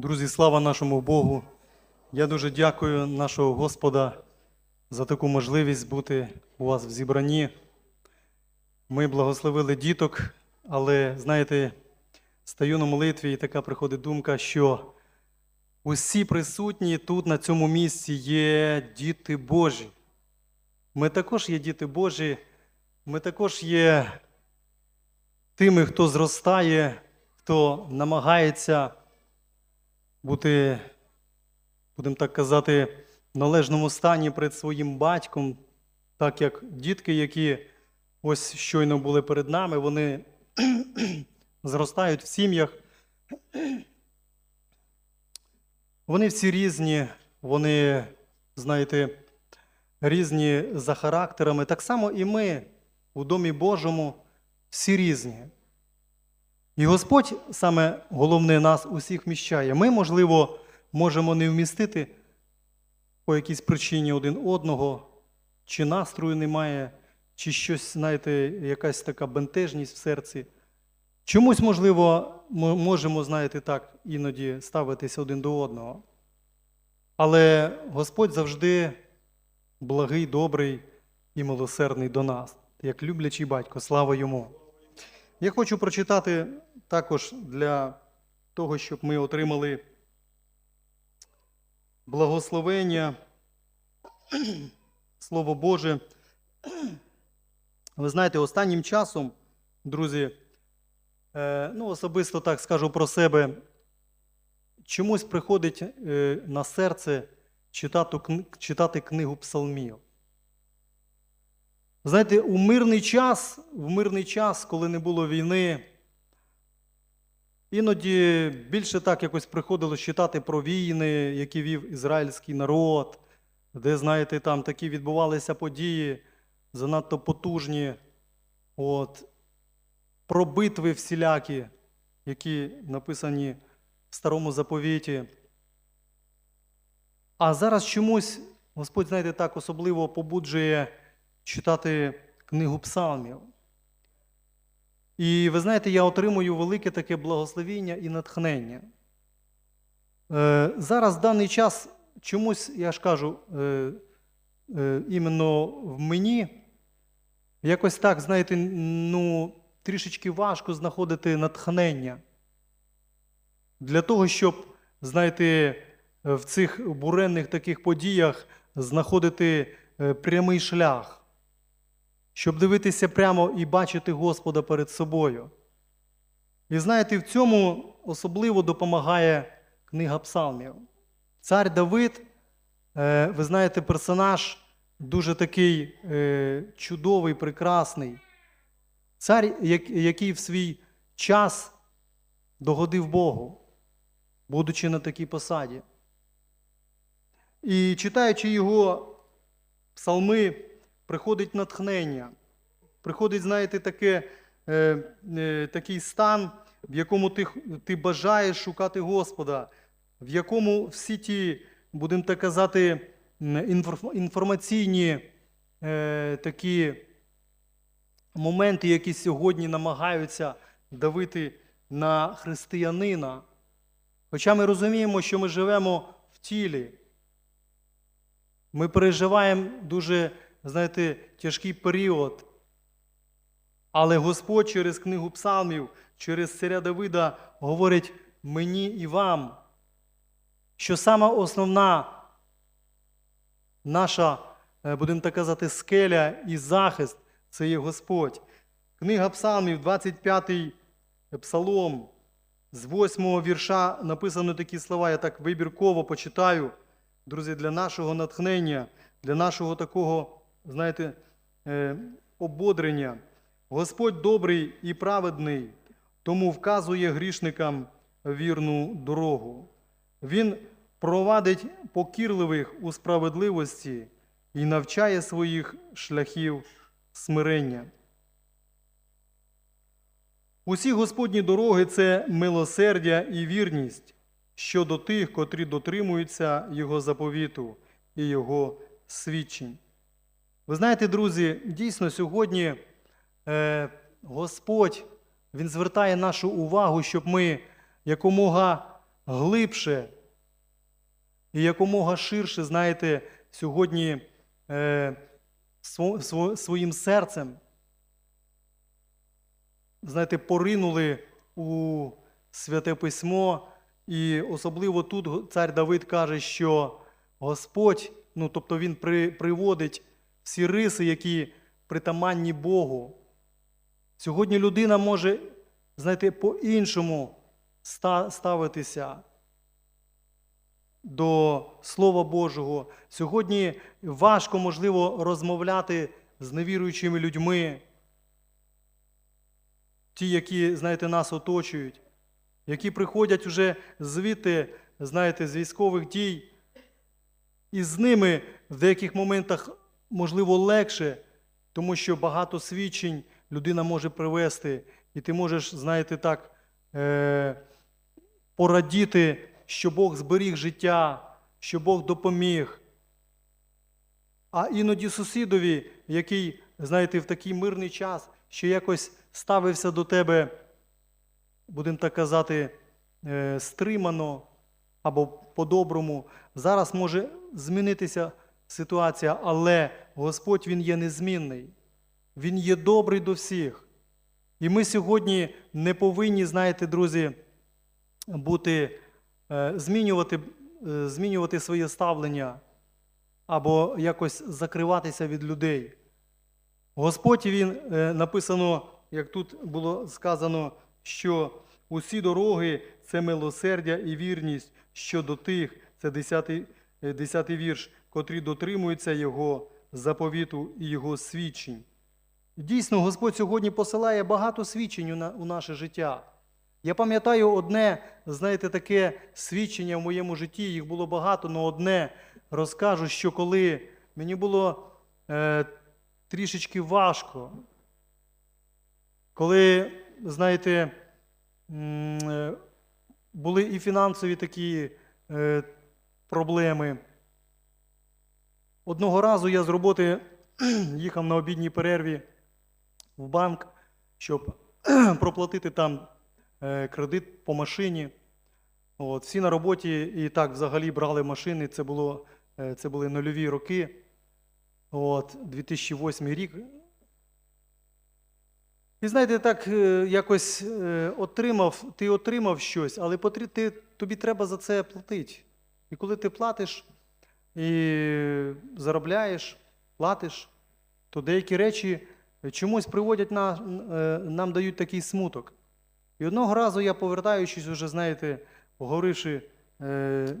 Друзі, слава нашому Богу. Я дуже дякую нашого Господа за таку можливість бути у вас в зібранні. Ми благословили діток, але знаєте, стаю на молитві, і така приходить думка, що усі присутні тут, на цьому місці, є діти Божі. Ми також є діти Божі, ми також є тими, хто зростає, хто намагається бути, будемо так казати, в належному стані перед своїм батьком, так як дітки, які ось щойно були перед нами, вони зростають в сім'ях. Вони всі різні, вони, знаєте, різні за характерами. Так само і ми у Домі Божому всі різні. І Господь саме головне нас усіх вміщає. Ми, можливо, можемо не вмістити по якійсь причині один одного, чи настрою немає, чи щось, знаєте, якась така бентежність в серці. Чомусь, можливо, ми можемо, знаєте, так, іноді ставитися один до одного. Але Господь завжди благий, добрий і милосердний до нас, як люблячий батько, слава йому. Я хочу прочитати також для того, щоб ми отримали благословення, Слово Боже. Ви знаєте, останнім часом, друзі, е, ну, особисто так скажу про себе, чомусь приходить е, на серце читати, книгу псалмів. Знаєте, у мирний час, в мирний час, коли не було війни, іноді більше так якось приходилось читати про війни, які вів ізраїльський народ, де, знаєте, там такі відбувалися події занадто потужні, от, про битви всілякі, які написані в старому заповіті. А зараз чомусь Господь, знаєте, так особливо побуджує читати книгу псалмів. І ви знаєте, я отримую велике таке благословіння і натхнення. Е, зараз в даний час чомусь, я ж кажу, е, е, іменно в мені якось так, знаєте, ну, трішечки важко знаходити натхнення для того, щоб, знаєте, в цих буренних таких подіях знаходити прямий шлях щоб дивитися прямо і бачити Господа перед собою. І знаєте, в цьому особливо допомагає книга Псалмів. Цар Давид, е, ви знаєте, персонаж дуже такий е, чудовий, прекрасний. Цар, який в свій час догодив Богу, будучи на такій посаді. І читаючи його псалми, приходить натхнення, приходить, знаєте, таке, е, е, такий стан, в якому ти, ти бажаєш шукати Господа, в якому всі ті, будемо так казати, інформаційні е, такі моменти, які сьогодні намагаються давити на християнина. Хоча ми розуміємо, що ми живемо в тілі. Ми переживаємо дуже, знаєте, тяжкий період. Але Господь через книгу Псалмів, через царя Давида говорить мені і вам, що сама основна наша, е, будемо так казати, скеля і захист це є Господь. Книга Псалмів, 25-й псалом, з 8-го вірша написано такі слова, я так вибірково почитаю. Друзі, для нашого натхнення, для нашого такого, знаєте, е, ободрення. Господь добрий і праведний, тому вказує грішникам вірну дорогу. Він провадить покірливих у справедливості і навчає своїх шляхів смирення. Усі Господні дороги це милосердя і вірність щодо тих, котрі дотримуються Його заповіту і Його свідчень. Ви знаєте, друзі, дійсно сьогодні е, Господь Він звертає нашу увагу, щоб ми якомога глибше і якомога ширше, знаєте, сьогодні е, сво- сво- своїм серцем, знаєте, поринули у святе письмо, і особливо тут цар Давид каже, що Господь, ну тобто він при, приводить всі риси, які притаманні Богу. Сьогодні людина може, знаєте, по-іншому ставитися до Слова Божого. Сьогодні важко, можливо, розмовляти з невіруючими людьми, ті, які, знаєте, нас оточують, які приходять вже звідти, знаєте, з військових дій, і з ними в деяких моментах, можливо, легше, тому що багато свідчень людина може привести, і ти можеш, знаєте, так, е- порадіти, що Бог зберіг життя, що Бог допоміг. А іноді сусідові, який, знаєте, в такий мирний час, що якось ставився до тебе, будемо так казати, е, стримано або по-доброму, зараз може змінитися ситуація, але Господь Він є незмінний. Він є добрий до всіх. І ми сьогодні не повинні, знаєте, друзі, бути, е, змінювати, е, змінювати своє ставлення або якось закриватися від людей. Господь він е, написано, як тут було сказано, що усі дороги це милосердя і вірність щодо тих, це 10, 10 вірш, котрі дотримуються Його заповіту і Його свідчень. Дійсно, Господь сьогодні посилає багато свідчень у наше життя. Я пам'ятаю одне, знаєте, таке свідчення в моєму житті, їх було багато, але одне розкажу, що коли мені було е, трішечки важко, коли, знаєте, е, були і фінансові такі е, проблеми. Одного разу я з роботи їхав на обідній перерві в банк, щоб проплатити там е, кредит по машині. От, всі на роботі і так взагалі брали машини. Це, було, е, це були нульові роки. От, 2008 рік. І знаєте, так е, якось отримав, ти отримав щось, але ти, тобі треба за це платити. І коли ти платиш і заробляєш, платиш, то деякі речі чомусь приводять на, е, нам дають такий смуток. І одного разу я, повертаючись, уже, знаєте, поговоривши е,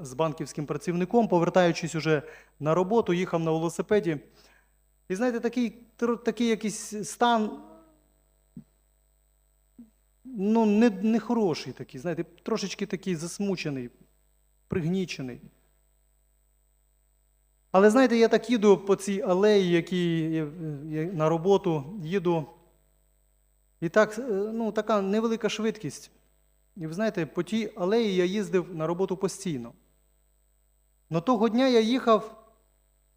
з, банківським працівником, повертаючись уже на роботу, їхав на велосипеді. І знаєте, такий, такий якийсь стан, ну, не хороший такий, знаєте, трошечки такий засмучений, пригнічений. Але знаєте, я так їду по цій алеї, які на роботу їду. І так, е, ну, така невелика швидкість. І ви знаєте, по тій алеї я їздив на роботу постійно. Но того дня я їхав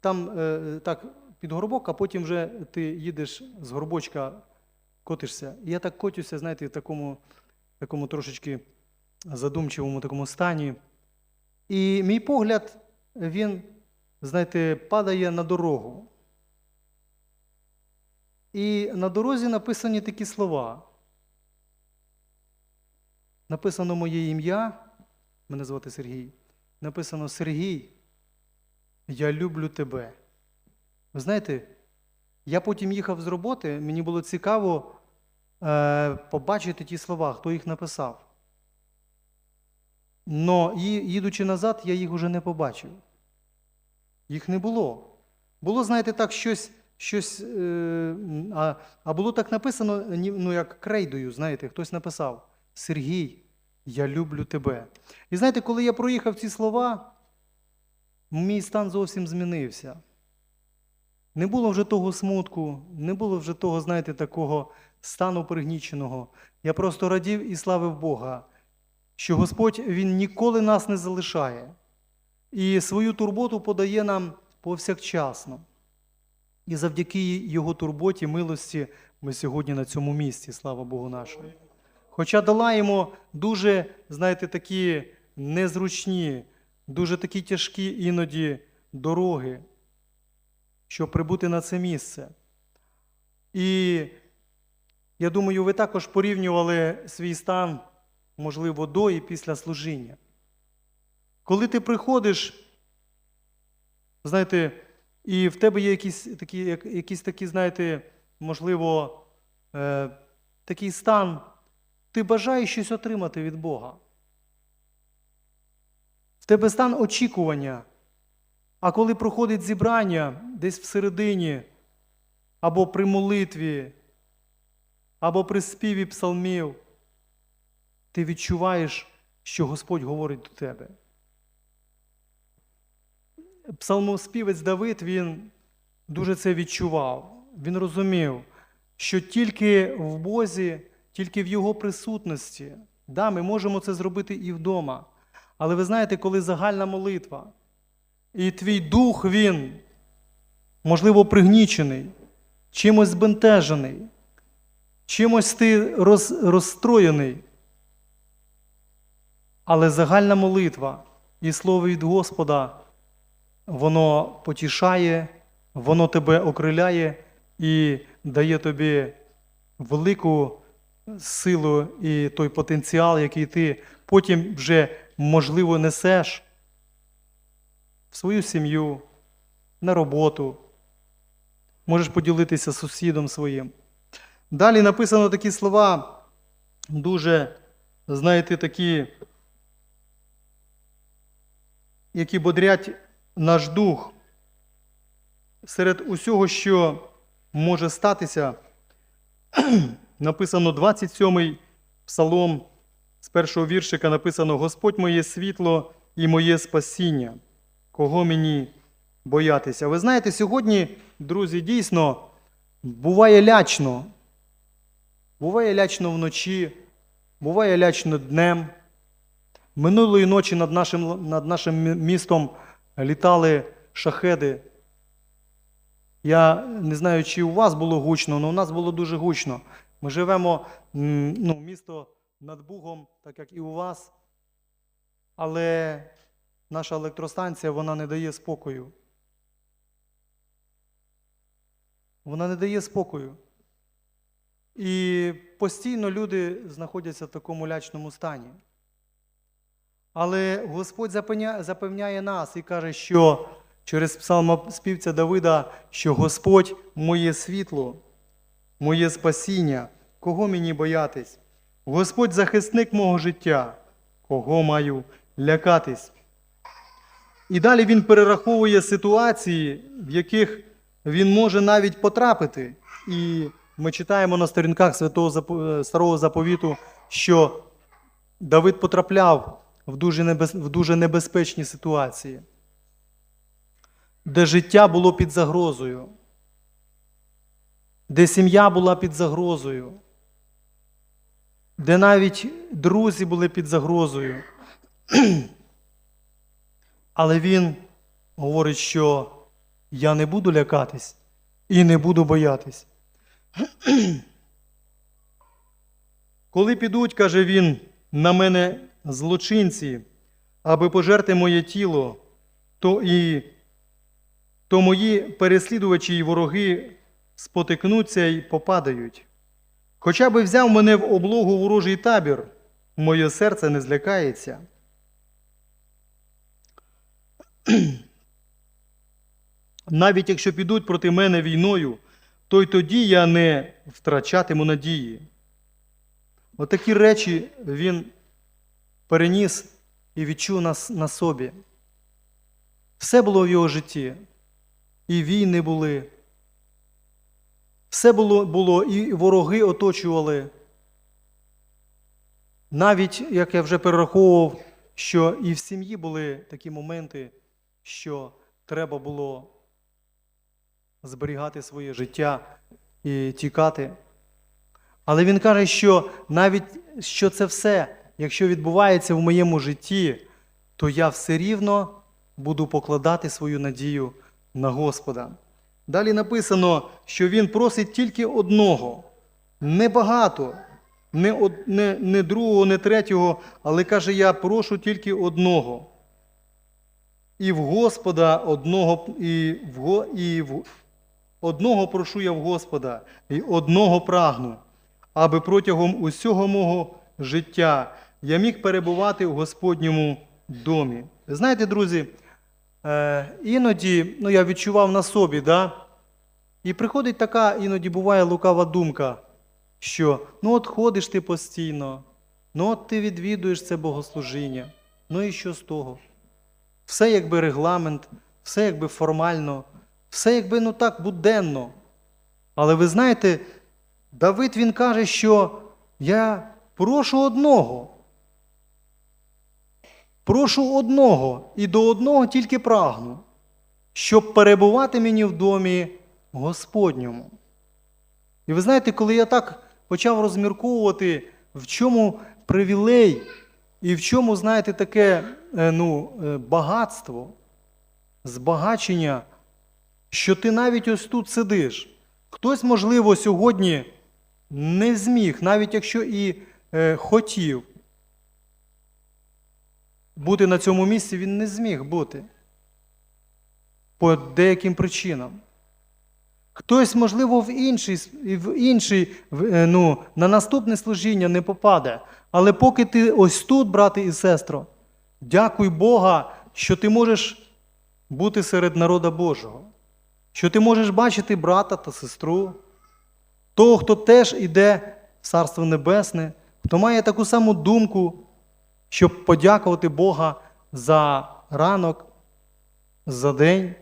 там е, так під горбок, а потім вже ти їдеш з горбочка, котишся. І я так котюся, знаєте, в такому, такому трошечки задумчивому такому стані. І мій погляд, він, знаєте, падає на дорогу. І на дорозі написані такі слова. Написано моє ім'я, мене звати Сергій. Написано Сергій, я люблю тебе. Ви знаєте, я потім їхав з роботи, мені було цікаво е, побачити ті слова, хто їх написав. Но їдучи назад, я їх уже не побачив. Їх не було. Було, знаєте, так щось, щось е, а, а було так написано, ну, як крейдою, знаєте, хтось написав: Сергій, я люблю тебе. І знаєте, коли я проїхав ці слова, мій стан зовсім змінився. Не було вже того смутку, не було вже того, знаєте, такого стану пригніченого. Я просто радів і славив Бога, що Господь Він ніколи нас не залишає і свою турботу подає нам повсякчасно. І завдяки Його турботі, милості ми сьогодні на цьому місці, слава Богу нашому. Хоча долаємо дуже, знаєте, такі незручні, дуже такі тяжкі іноді дороги, щоб прибути на це місце. І я думаю, ви також порівнювали свій стан, можливо, до і після служіння. Коли ти приходиш, знаєте, і в тебе є якісь такі, якісь такі, знаєте, можливо, е, такий стан, ти бажаєш щось отримати від Бога. В тебе стан очікування. А коли проходить зібрання десь всередині, або при молитві, або при співі псалмів, ти відчуваєш, що Господь говорить до тебе. Псалмоспівець Давид він дуже це відчував. Він розумів, що тільки в Бозі, тільки в Його присутності, да, ми можемо це зробити і вдома. Але ви знаєте, коли загальна молитва, і твій дух він, можливо, пригнічений, чимось збентежений, чимось ти роз, розстроєний. Але загальна молитва і слово від Господа, воно потішає, воно тебе окриляє і дає тобі велику силу і той потенціал, який ти потім вже, можливо, несеш в свою сім'ю, на роботу. Можеш поділитися з сусідом своїм. Далі написано такі слова, дуже, знаєте, такі, які бодрять наш дух. Серед усього, що може статися, написано 27-й псалом з першого віршика написано: Господь моє світло і моє спасіння, кого мені боятися. Ви знаєте, сьогодні, друзі, дійсно буває лячно. Буває лячно вночі, буває лячно днем. Минулої ночі над нашим, над нашим містом літали шахеди. Я не знаю, чи у вас було гучно, але у нас було дуже гучно. Ми живемо, ну, місто над Бугом, так як і у вас. Але наша електростанція вона не дає спокою. Вона не дає спокою. І постійно люди знаходяться в такому лячному стані. Але Господь запевняє нас і каже, що через псалмоспівця Давида, що Господь моє світло, моє спасіння, кого мені боятись? Господь захисник мого життя, кого маю лякатись? І далі він перераховує ситуації, в яких він може навіть потрапити. І ми читаємо на сторінках Святого Старого Заповіту, що Давид потрапляв в дуже, небез... в дуже небезпечні ситуації, де життя було під загрозою, де сім'я була під загрозою, де навіть друзі були під загрозою. Але він говорить, що я не буду лякатись і не буду боятись. Коли підуть, каже він, на мене злочинці, аби пожерти моє тіло, то і то мої переслідувачі і вороги спотикнуться і попадають. Хоча би взяв мене в облогу ворожий табір, моє серце не злякається. Навіть якщо підуть проти мене війною, то й тоді я не втрачатиму надії. Отакі речі він переніс і відчув нас на собі. Все було в його житті. І війни були. Все було, було, і вороги оточували. Навіть, як я вже перераховував, що і в сім'ї були такі моменти, що треба було зберігати своє життя і тікати. Але він каже, що навіть що це все, якщо відбувається в моєму житті, то я все рівно буду покладати свою надію на Господа. Далі написано, що він просить тільки одного, небагато, не, од- не, не другого, не третього, але каже, я прошу тільки одного. І в Господа одного, і в, і в, одного прошу я в Господа, і одного прагну, аби протягом усього мого життя я міг перебувати в Господньому домі. Ви знаєте, друзі, е, іноді ну, я відчував на собі, да? і приходить така, іноді буває лукава думка, що ну от ходиш ти постійно, ну от ти відвідуєш це богослужіння, ну і що з того? Все якби регламент, все якби формально, все якби ну так буденно. Але ви знаєте, Давид він каже, що я прошу одного. Прошу одного і до одного тільки прагну, щоб перебувати мені в домі Господньому. І ви знаєте, коли я так почав розмірковувати, в чому привілей і в чому, знаєте, таке е, ну, е, багатство, збагачення, що ти навіть ось тут сидиш. Хтось, можливо, сьогодні не зміг, навіть якщо і е, хотів бути на цьому місці, він не зміг бути по деяким причинам. Хтось, можливо, в інший, в інший е, ну, на наступне служіння не попаде. Але поки ти ось тут, брати і сестро, дякуй Бога, що ти можеш бути серед народа Божого, що ти можеш бачити брата та сестру, того, хто теж іде в Царство Небесне, хто має таку саму думку, щоб подякувати Бога за ранок, за день,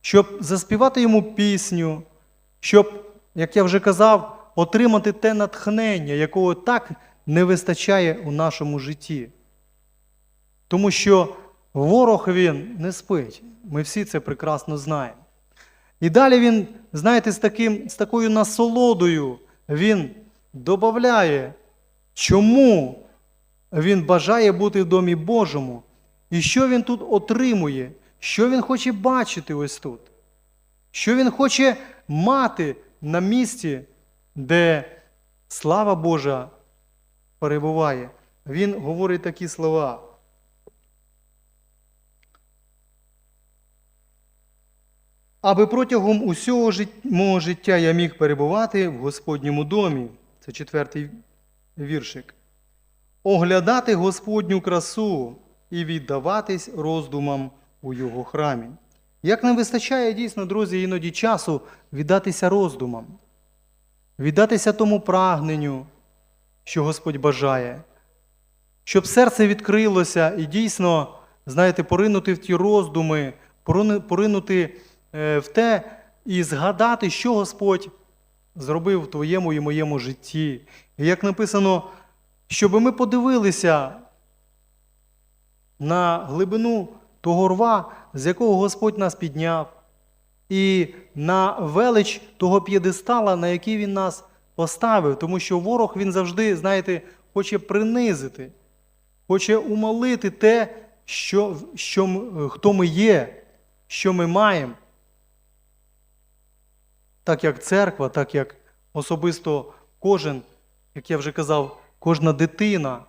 щоб заспівати йому пісню, щоб, як я вже казав, отримати те натхнення, якого так не вистачає у нашому житті. Тому що ворог він не спить. Ми всі це прекрасно знаємо. І далі він, знаєте, з, таким, з такою насолодою він додає, чому він бажає бути в домі Божому, і що він тут отримує, що він хоче бачити ось тут, що він хоче мати на місці, де слава Божа перебуває. Він говорить такі слова. Аби протягом усього мого життя я міг перебувати в Господньому домі. Це четвертий віршик. Оглядати Господню красу і віддаватись роздумам у Його храмі. Як нам вистачає дійсно, друзі, іноді часу віддатися роздумам, віддатися тому прагненню, що Господь бажає, щоб серце відкрилося і дійсно, знаєте, поринути в ті роздуми, поринути е, в те і згадати, що Господь зробив в твоєму і моєму житті. І як написано, щоб ми подивилися на глибину того рва, з якого Господь нас підняв, і на велич того п'єдестала, на який Він нас поставив, тому що ворог він завжди, знаєте, хоче принизити, хоче умолити те, що, що, хто ми є, що ми маємо. Так як церква, так як особисто кожен, як я вже казав, кожна дитина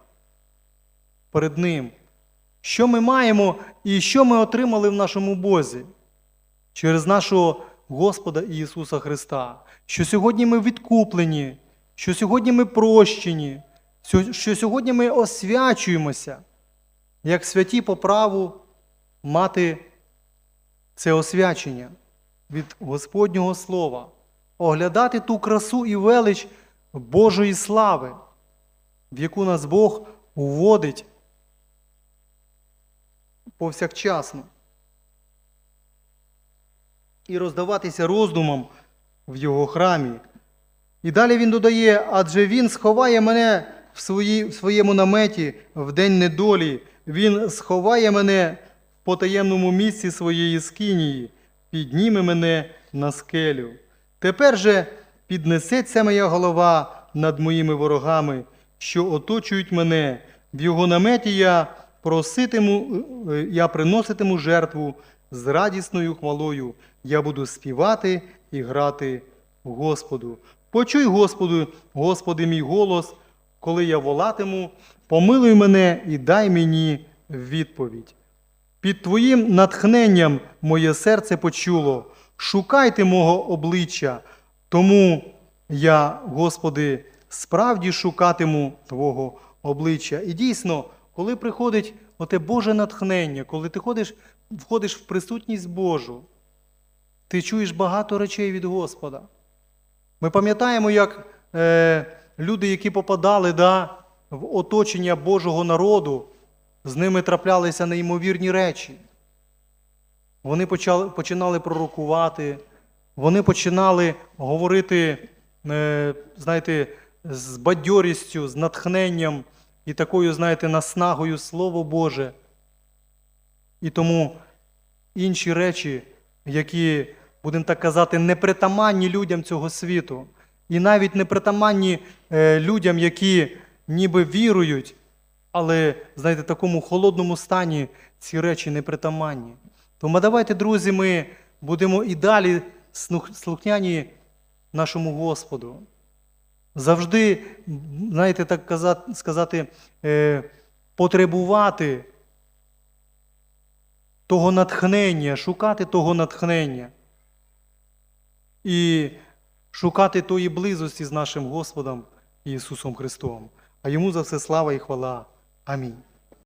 перед ним. Що ми маємо і що ми отримали в нашому Бозі? Через нашого Господа Ісуса Христа, що сьогодні ми відкуплені, що сьогодні ми прощені, що- сьогодні ми освячуємося, як святі по праву мати це освячення від Господнього Слова, оглядати ту красу і велич Божої слави, в яку нас Бог уводить повсякчасно. І роздаватися роздумом в Його храмі. І далі він додає, адже він сховає мене в, свої, в своєму наметі в день недолі, він сховає мене в потаємному місці своєї скинії, підніме мене на скелю. Тепер же піднесеться моя голова над моїми ворогами, що оточують мене. В його наметі я проситиму, е, я приноситиму жертву з радісною хвалою. Я буду співати і грати Господу. Почуй, Господу, Господи, мій голос коли я волатиму, помилуй мене і дай мені відповідь. Під Твоїм натхненням моє серце почуло. Шукайте мого обличчя, тому я, Господи, справді шукатиму Твого обличчя. І дійсно, коли приходить оте Боже натхнення, коли ти ходиш, входиш в присутність Божу, ти чуєш багато речей від Господа. Ми пам'ятаємо, як е, люди, які попадали да, в оточення Божого народу, з ними траплялися неймовірні речі. Вони почали, починали пророкувати, вони починали говорити, е, знаєте, з бадьорістю, з натхненням і такою, знаєте, наснагою Слово Боже. І тому інші речі, які, будемо так казати, непритаманні людям цього світу, і навіть непритаманні е, людям, які ніби вірують, але, знаєте, в такому холодному стані ці речі непритаманні. Тому давайте, друзі, ми будемо і далі слухняні нашому Господу. Завжди, знаєте, так казати, сказати, е, потребувати того натхнення, шукати того натхнення і шукати тої близості з нашим Господом Ісусом Христом. А йому за все слава і хвала. Амінь.